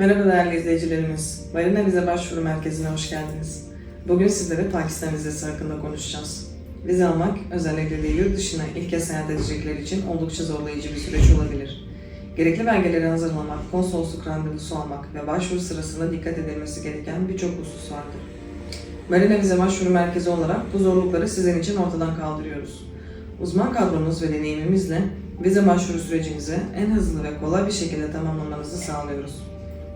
Merhaba değerli izleyicilerimiz. Marina Vize Başvuru Merkezi'ne hoş geldiniz. Bugün sizlere Pakistan vizesi hakkında konuşacağız. Vize almak özellikle de yurt dışına ilk kez seyahat edecekler için oldukça zorlayıcı bir süreç olabilir. Gerekli belgeleri hazırlamak, konsolosluk randevusu almak ve başvuru sırasında dikkat edilmesi gereken birçok husus vardır. Marina Vize Başvuru Merkezi olarak bu zorlukları sizin için ortadan kaldırıyoruz. Uzman kadromuz ve deneyimimizle vize başvuru sürecinizi en hızlı ve kolay bir şekilde tamamlamanızı sağlıyoruz.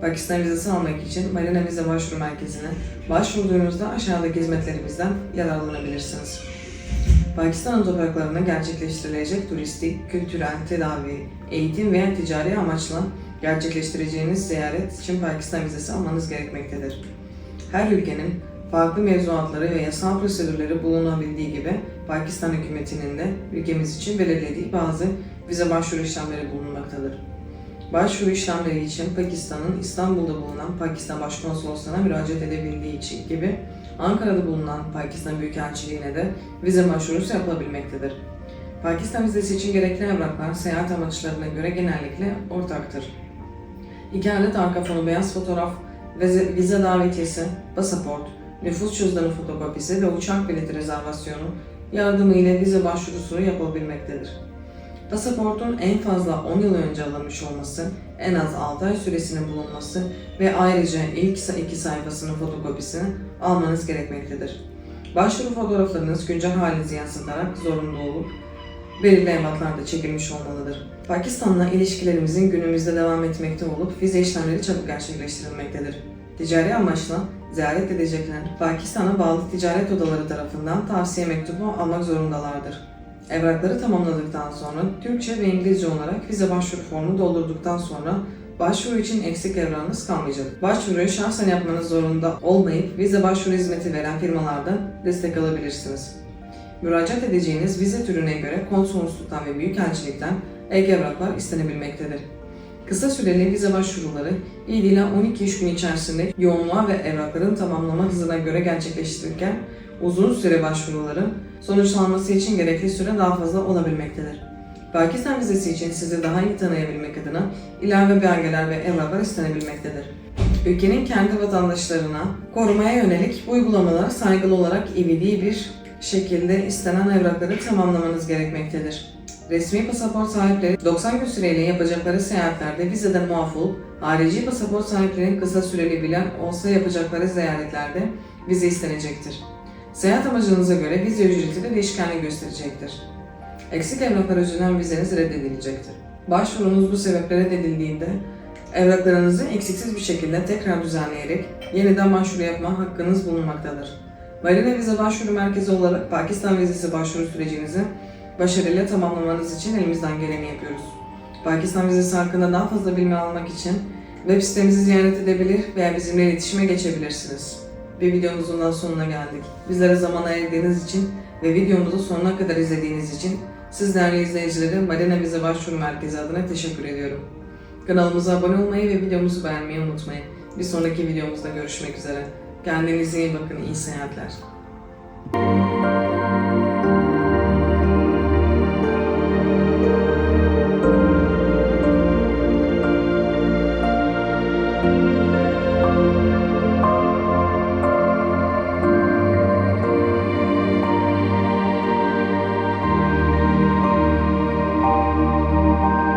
Pakistan vizesi almak için Marina Vize Başvuru Merkezi'ne başvurduğunuzda aşağıdaki hizmetlerimizden yararlanabilirsiniz. Pakistan'ın topraklarına gerçekleştirilecek turistik, kültürel, tedavi, eğitim veya ticari amaçla gerçekleştireceğiniz ziyaret için Pakistan vizesi almanız gerekmektedir. Her ülkenin farklı mevzuatları ve yasal prosedürleri bulunabildiği gibi Pakistan hükümetinin de ülkemiz için belirlediği bazı vize başvuru işlemleri bulunmaktadır. Başvuru işlemleri için Pakistan'ın İstanbul'da bulunan Pakistan Başkonsolosluğu'na müracaat edebildiği için gibi Ankara'da bulunan Pakistan Büyükelçiliğine de vize başvurusu yapılabilmektedir. Pakistan vizesi için gerekli evraklar seyahat amaçlarına göre genellikle ortaktır. İki adet arka fonu beyaz fotoğraf, vize, vize davetiyesi, pasaport, nüfus cüzdanı fotokopisi ve uçak bileti rezervasyonu yardımıyla vize başvurusu yapılabilmektedir. Pasaportun en fazla 10 yıl önce alınmış olması, en az 6 ay süresinin bulunması ve ayrıca ilk iki sayfasının fotokopisini almanız gerekmektedir. Başvuru fotoğraflarınız güncel halinizi yansıtarak zorunlu olup belirli evraklarda çekilmiş olmalıdır. Pakistan'la ilişkilerimizin günümüzde devam etmekte olup vize işlemleri çabuk gerçekleştirilmektedir. Ticari amaçla ziyaret edecekler Pakistan'a bağlı ticaret odaları tarafından tavsiye mektubu almak zorundalardır. Evrakları tamamladıktan sonra Türkçe ve İngilizce olarak vize başvuru formunu doldurduktan sonra başvuru için eksik evrağınız kalmayacak. Başvuruyu şahsen yapmanız zorunda olmayıp vize başvuru hizmeti veren firmalardan destek alabilirsiniz. Müracaat edeceğiniz vize türüne göre konsolosluktan ve büyükelçilikten ek evraklar istenebilmektedir. Kısa süreli vize başvuruları 7 ila 12 iş günü içerisinde yoğunluğa ve evrakların tamamlama hızına göre gerçekleştirirken uzun süre başvuruların sonuçlanması için gerekli süre daha fazla olabilmektedir. Pakistan vizesi için sizi daha iyi tanıyabilmek adına ilave belgeler ve evraklar istenebilmektedir. Ülkenin kendi vatandaşlarına korumaya yönelik uygulamalara saygılı olarak ivedi bir şekilde istenen evrakları tamamlamanız gerekmektedir. Resmi pasaport sahipleri 90 gün süreyle yapacakları seyahatlerde vizeden muaf olup, harici pasaport sahiplerinin kısa süreli bilen olsa yapacakları ziyaretlerde vize istenecektir. Seyahat amacınıza göre vize ücreti de değişkenlik gösterecektir. Eksik evraklar yüzünden vizeniz reddedilecektir. Başvurunuz bu sebeple reddedildiğinde evraklarınızı eksiksiz bir şekilde tekrar düzenleyerek yeniden başvuru yapma hakkınız bulunmaktadır. Marina Vize Başvuru Merkezi olarak Pakistan vizesi başvuru sürecinizi başarıyla tamamlamanız için elimizden geleni yapıyoruz. Pakistan vizesi hakkında daha fazla bilgi almak için web sitemizi ziyaret edebilir veya bizimle iletişime geçebilirsiniz. Bir videomuzun daha sonuna geldik. Bizlere zaman ayırdığınız için ve videomuzu sonuna kadar izlediğiniz için siz değerli izleyicilere Marina Vize Başvuru Merkezi adına teşekkür ediyorum. Kanalımıza abone olmayı ve videomuzu beğenmeyi unutmayın. Bir sonraki videomuzda görüşmek üzere. Kendinize iyi bakın, iyi seyahatler.